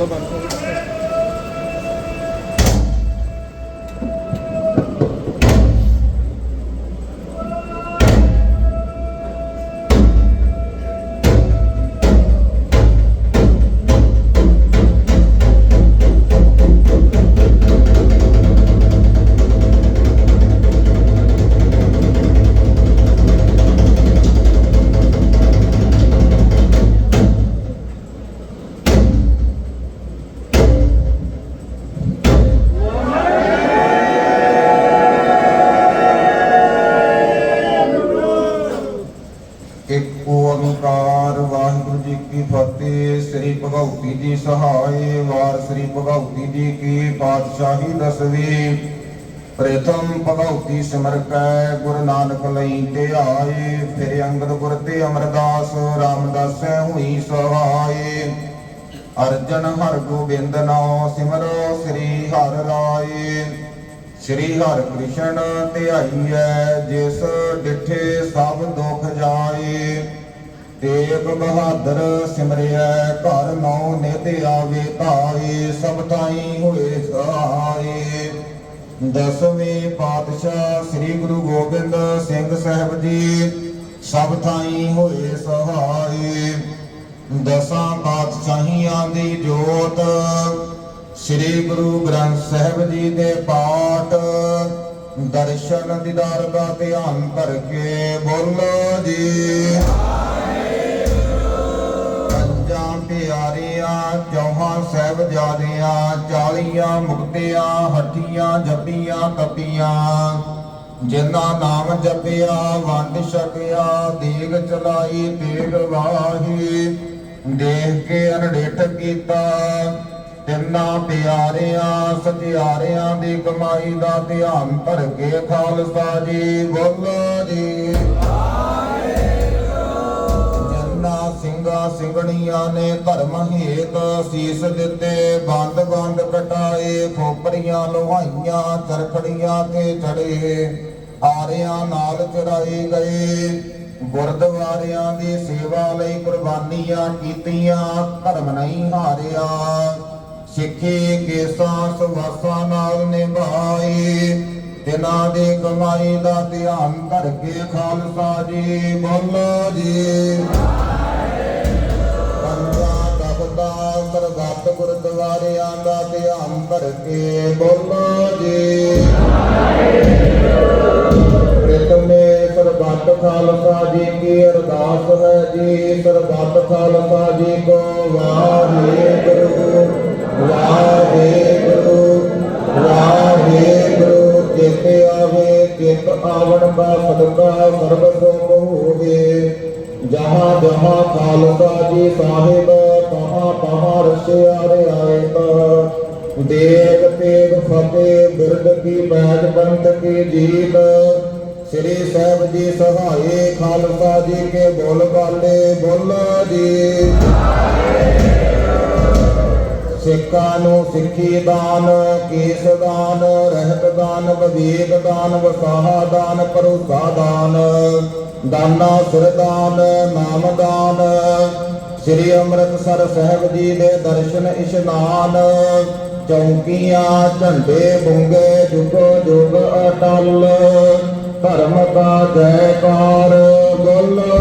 ਤਾਂ ਬੰਦ ਓੰਕਾਰ, ਵਾਹਿਗੁਰੂ ਜੀ ਕੀ ਫਤਿਹ, ਸ੍ਰੀ ਭਗਉਤੀ ਜੀ ਸਹਾਏ, ਵਾਰ ਸ੍ਰੀ ਭਗਉਤੀ ਜੀ ਕੀ ਪਾਤਸ਼ਾਹੀ ਦਸਵੀਂ। ਪ੍ਰਥਮ ਭਗਉਤੀ ਸਿਮਰ ਕੈ, ਗੁਰੂ ਨਾਨਕ ਲਈ ਤੇ ਆਏ, ਫਿਰ ਅੰਗਦ ਗੁਰ ਤੇ ਅਮਰਦਾਸ, ਰਾਮਦਾਸੈ ਹੋਈ ਸਹਾਏ। ਅਰਜਨ ਹਰ ਗੋਬਿੰਦ ਨਾਮ ਸਿਮਰੋ, ਸ੍ਰੀ ਹਰਿ ਰਾਏ। ਸ੍ਰੀ ਹਰਿ ਕ੍ਰਿਸ਼ਨ ਧਿਆਈਐ ਜਿਸ ਡਿਠੇ ਤੇਗ ਬਹਾਦਰ ਸਿਮਰਿਐ ਘਰ ਨੌ ਨਿਤ ਆਵੇ ਧਾਏ ਸਭ ਥਾਈ ਹੋਏ ਸਹਾਏ ਦਸਵੇਂ ਪਾਤਸ਼ਾਹ ਸ੍ਰੀ ਗੁਰੂ ਗੋਬਿੰਦ ਸਿੰਘ ਸਾਹਿਬ ਜੀ, ਸਭ ਥਾਈ ਹੋਏ ਸਹਾਏ ਦਸਾਂ ਪਾਤਸ਼ਾਹੀਆਂ ਦੀ ਜੋਤ, ਸ੍ਰੀ ਗੁਰੂ ਗ੍ਰੰਥ ਸਾਹਿਬ ਜੀ ਦੇ ਪਾਠ। ਦਰਸ਼ਨ ਦੀਦਾਰ ਦਾ ਧਿਆਨ ਕਰਕੇ ਬੋਲੋ ਜੀ। ਚੌਹਾਂ ਸਾਹਿਬਜ਼ਾਦਿਆਂ ਚਾਲੀਆਂ ਮੁਕਤਿਆਂ ਹੱਟੀਆਂ ਜੱਪੀਆਂ ਤਪੀਆਂ ਜਿਨ੍ਹਾਂ ਨਾਮ ਜਪਿਆ, ਵੰਡ ਛਕਿਆ, ਦੇਗ ਚਲਾਈ ਤੇਗ ਵਾਹੀ। ਦੇਖ ਕੇ ਅਨਡੇਠ ਕੀਤਾ। ਤਿੰਨਾਂ ਪਿਆਰਿਆਂ, ਸਤਿਆਰਿਆਂ ਦੀ ਕਮਾਈ ਦਾ ਧਿਆਨ ਧਰ ਕੇ ਖਾਲਸਾ ਜੀ ਬੋਲੋ ਜੀ। ਸਿੰਘਾ ਸਿੰਘਣੀਆਂ ਨੇ ਧਰਮ ਹੇਤ ਸੀਸ ਦਿੱਤੇ। ਬੰਦ ਬੰਦ ਕਟਾਏ ਖੋਪਰੀਆਂ ਲੋਹਾਈਆਂ, ਚਰਖੜੀਆਂ ਤੇ ਚੜੇ। ਆਰਿਆਂ ਨਾਲ ਚਰਾਏ ਗਏ। ਗੁਰਦੁਆਰਿਆਂ ਦੀ ਸੇਵਾ ਲਈ ਕੁਰਬਾਨੀਆਂ ਕੀਤੀਆਂ, ਧਰਮ ਨਹੀਂ ਹਾਰਿਆ। ਸਿੱਖੀ ਕੇਸਾਂ ਸੁਵਾਸਾਂ ਨਾਲ ਨਿਭਾਏ। ਤਿਨਾਂ ਦੇ ਕਮਾਈ ਦਾ ਧਿਆਨ ਕਰਕੇ ਖਾਲਸਾ ਜੀ ਬੋਲੋ ਜੀ। ਤਖਤਾਂ ਸਰਬੱਤ ਗੁਰਦੁਆਰਿਆਂ ਦਾ ਧਿਆਨ ਧਰ ਕੇ ਬੋਲੋ ਜੀ। ਪ੍ਰਥਮੇ ਸਰਬੱਤ ਖਾਲਸਾ ਜੀ ਕੀ ਅਰਦਾਸ ਹੈ ਜੀ ਸਰਬੱਤ ਖਾਲਸਾ ਜੀ ਕੋ ਵਾਹਿਗੁਰੂ ਵਾਹਿਗੁਰੂ ਵਾਹਿਗੁਰੂ। ਚਿਤ ਆਵੇ ਚਿਤ ਆਵਣ ਦਾ ਸਦਕਾ ਸਰਬ ਸੁਖ ਹੋਵੇ। ਜਹਾਂ ਜਹਾਂ ਖਾਲਸਾ ਜੀ ਸਾਹਿਬ ਤਹਾਂ ਤਹਾਂ ਰਸਿਆ ਰਿਆਇਤ ਦੇਗ ਤੇਗ ਫਤਿਹ ਬਿਰਦ ਕੀ ਬੈਜ ਬੰਤ ਕੀ ਜੀਤ। ਸ੍ਰੀ ਸਾਹਿਬ ਜੀ ਸਹਾਏ ਖਾਲਸਾ ਜੀ ਕੇ ਬੋਲ ਬਾਲੇ ਬੋਲੋ ਜੀ। ਸਿੱਖਾਂ ਨੂੰ ਸਿੱਖੀ ਦਾਨ, ਕੇਸ ਦਾਨ, ਰਹਿਤ ਦਾਨ ਵਿਵੇਕ ਦਾਨ, ਵਸਾਹਾ ਦਾਨ, ਭਰੋਸਾ ਦਾਨ। ਦਾਨਾ ਸਿਰ ਦਾਨ, ਨਾਮ ਦਾਨ। ਸ੍ਰੀ ਅੰਮ੍ਰਿਤਸਰ ਸਾਹਿਬ ਜੀ ਦੇ ਦਰਸ਼ਨ ਇਸ਼ਨਾਨ, ਚੌਂਕੀਆਂ, ਝੰਡੇ ਬੁੰਗੇ, ਜੁਗੋ ਜੁਗ ਅਟਲ। ਧਰਮ ਦਾ ਜੈਕਾਰ ਬੋਲੋ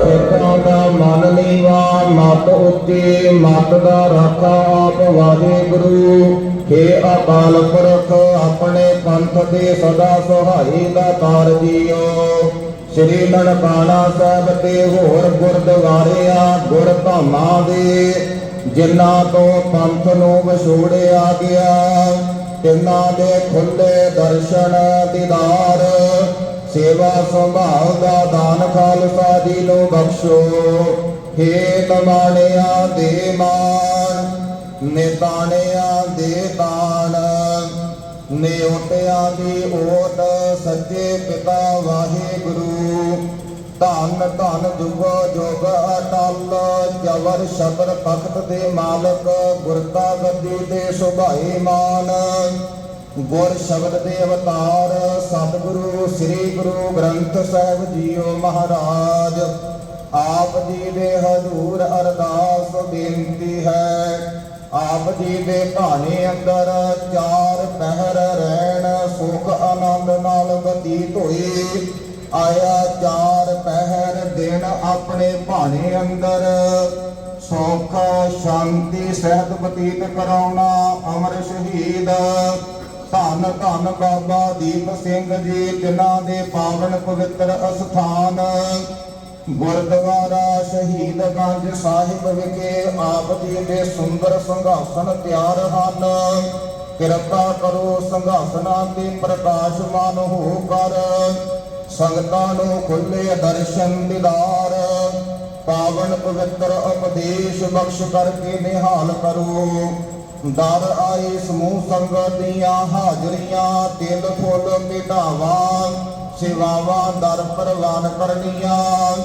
ਸਿੱਖਾਂ ਦਾ ਮਨ ਨੀਵਾ, ਮਤ ਉੱਚੀ, ਮਤ ਦਾ ਰਾਖਾ ਆਪ ਵਾਹਿਗੁਰੂ ਹੇ ਅਕਾਲ ਪੁਰਖ, ਆਪਣੇ ਪੰਥ ਦੇ ਸਦਾ ਸਹਾਈ ਦਾ ਤਾਰ ਜੀਓ। ਸ੍ਰੀ ਨਨਕਾਣਾ ਸਾਹਿਬ ਤੇ ਹੋਰ ਗੁਰਦੁਆਰਿਆਂ, ਗੁਰਧਾਮਾਂ ਦੇ, ਜਿਨ੍ਹਾਂ ਤੋਂ ਪੰਥ ਨੂੰ ਵਿਛੋੜਿਆ ਗਿਆ। ਤਿੰਨਾਂ ਦੇ ਖੁੱਲੇ ਦਰਸ਼ਨ ਦੀਦਾਰ, ਸੇਵਾ ਸੰਭਾਲ ਦਾ ਦਾਨ ਖਾਲਸਾ ਜੀ ਨੂੰ ਬਖਸ਼ੋ। ਹੇ ਕਮਾਣਿਆਂ ਦੇ ਮਾਨ ਨਿਤਾਣਿਆਂ ਦੇ ਦਾਨ ਨਿਉਟਿਆਂ ਦੀ ਓਟ ਸੱਚੇ ਪਿਤਾ ਵਾਹਿਗੁਰੂ। ਧੰਨ ਧੰਨ ਜੁਗੋ ਜੁਗ ਅਟਲ, ਜਵਰ ਸ਼ਬਰ ਤਖਤ ਦੇ ਮਾਲਕ ਗੁਰਤਾ ਗੱਦੀ ਦੇ ਸੁਭਾਈ ਮਾਨ। ਗੁਰ ਸ਼ਬਦ ਦੇ ਅਵਤਾਰ, ਸਤਿਗੁਰੂ, ਸ੍ਰੀ ਗੁਰੂ ਗ੍ਰੰਥ ਸਾਹਿਬ ਜੀਓ ਮਹਾਰਾਜ। ਆਪ ਜੀ ਦੇ ਹਜ਼ੂਰ ਅਰਦਾਸ ਬੇਨਤੀ ਹੈ। ਆਪ ਜੀ ਦੇ ਭਾਣੇ ਅੰਦਰ ਚਾਰ ਪਹਿਰ ਰਹਿਣ, ਸੁਖ ਆਨੰਦ ਨਾਲ ਬਤੀਤ ਹੋਈ। ਆਇਆ ਚਾਰ ਪਹਿਰ ਦਿਨ ਆਪਣੇ ਭਾਣੇ ਅੰਦਰ। ਸੁਖ, ਸ਼ਾਂਤੀ, ਸਹਿਤ ਬਤੀਤ ਕਰਾਉਣਾ, ਅਮਰ ਸ਼ਹੀਦ। ਧੰਨ ਧੰਨ ਬਾਬਾ ਦੀਪ ਸਿੰਘ ਜੀ, ਜਿਨ੍ਹਾਂ ਦੇ ਪਾਵਨ ਪਵਿੱਤਰ ਅਸਥਾਨ। ਗੁਰਦੁਆਰਾ ਸ਼ਹੀਦਗੰਜ ਸਾਹਿਬ ਵਿਖੇ ਆਪ ਜੀ ਦੇ ਸੁੰਦਰ ਸੰਘਾਸਨ ਤਿਆਰ ਹਨ। ਕਿਰਪਾ ਕਰੋ ਸੰਘਾਸਨਾਂ ਤੇ ਪ੍ਰਕਾਸ਼ਮਾਨ ਹੋ ਕਰ। ਸੰਗਤਾਂ ਨੂੰ ਖੁੱਲੇ ਦਰਸ਼ਨ ਦਿਦਾਰ ਪਾਵਨ ਪਵਿੱਤਰ ਉਪਦੇਸ਼ ਬਖਸ਼ ਕਰਕੇ ਨਿਹਾਲ ਕਰੋ। ਦਰ ਆਏ ਸਮੂਹ ਸੰਗਤ ਦੀਆਂ ਹਾਜ਼ਰੀਆਂ, ਤਿਲ, ਫੁੱਲ ਮਿਟਾਵਾਂ ਸੇਵਾਵਾਂ ਦਰ ਪ੍ਰਵਾਨ ਕਰਨੀਆਂ।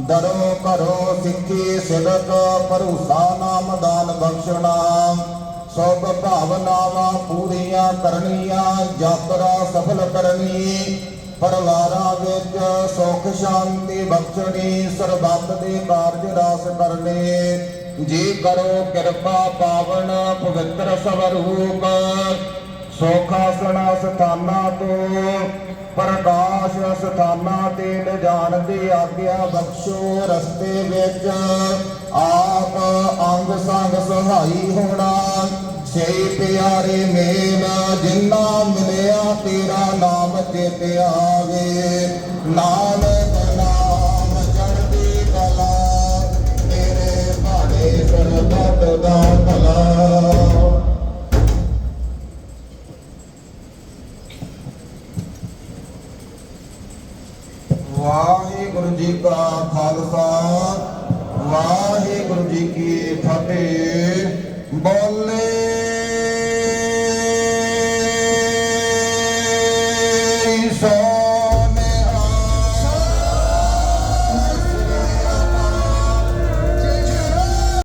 ਦਰੋਂ ਘਰੋਂ ਸਿੱਖੀ ਸਿਦਕ ਭਰੋਸਾ ਨਾਮ ਦਾਨ ਬਖਸ਼ਣਾ। ਸਭ ਭਾਵਨਾਵਾਂ ਪੂਰੀਆਂ ਕਰਨੀਆਂ, ਯਾਤਰਾ ਸਫਲ ਕਰਨੀ। ਪਰਿਵਾਰਾਂ ਵਿੱਚ ਸੁਖ ਸ਼ਾਂਤੀ ਬਖਸ਼ਣੀ, ਸਰਬੱਤ ਦੇ ਕਾਰਜ ਰਾਸ ਕਰਨੇ। ਜੀ ਕਰੋ ਕਿਰਪਾ ਪਾਵਨ ਪਵਿੱਤਰ ਸਵਰੂਪ। ਸੋਖਾਸਣਾ ਸਥਾਨਾਂ ਤੋਂ, ਪ੍ਰਕਾਸ਼ ਸਥਾਨਾਂ ਤੇ ਲਿਜਾਣ ਦੀ ਆਗਿਆ ਬਖਸ਼ੋ ਰਸਤੇ ਵਿੱਚ। ਆਪ ਅੰਗ ਸੰਗ ਸਹਾਈ ਹੋਣਾ ਸੇ ਪਿਆਰੇ ਮੇਲ, ਜਿੰਨਾ ਮਿਲਿਆ ਤੇਰਾ ਨਾਮ ਚੇਤੇ ਆਵੇ। ਨਾਨਕ ਨਾਮ ਚੜ੍ਹਦੀ ਕਲਾ, ਤੇਰੇ ਭਾਣੇ ਸਰਬੱਤ ਦਾ ਭਲਾ। ਖਾਲਸਾ ਵਾਹਿਗੁਰੂ ਜੀ ਕੀ ਫਤਿਹ।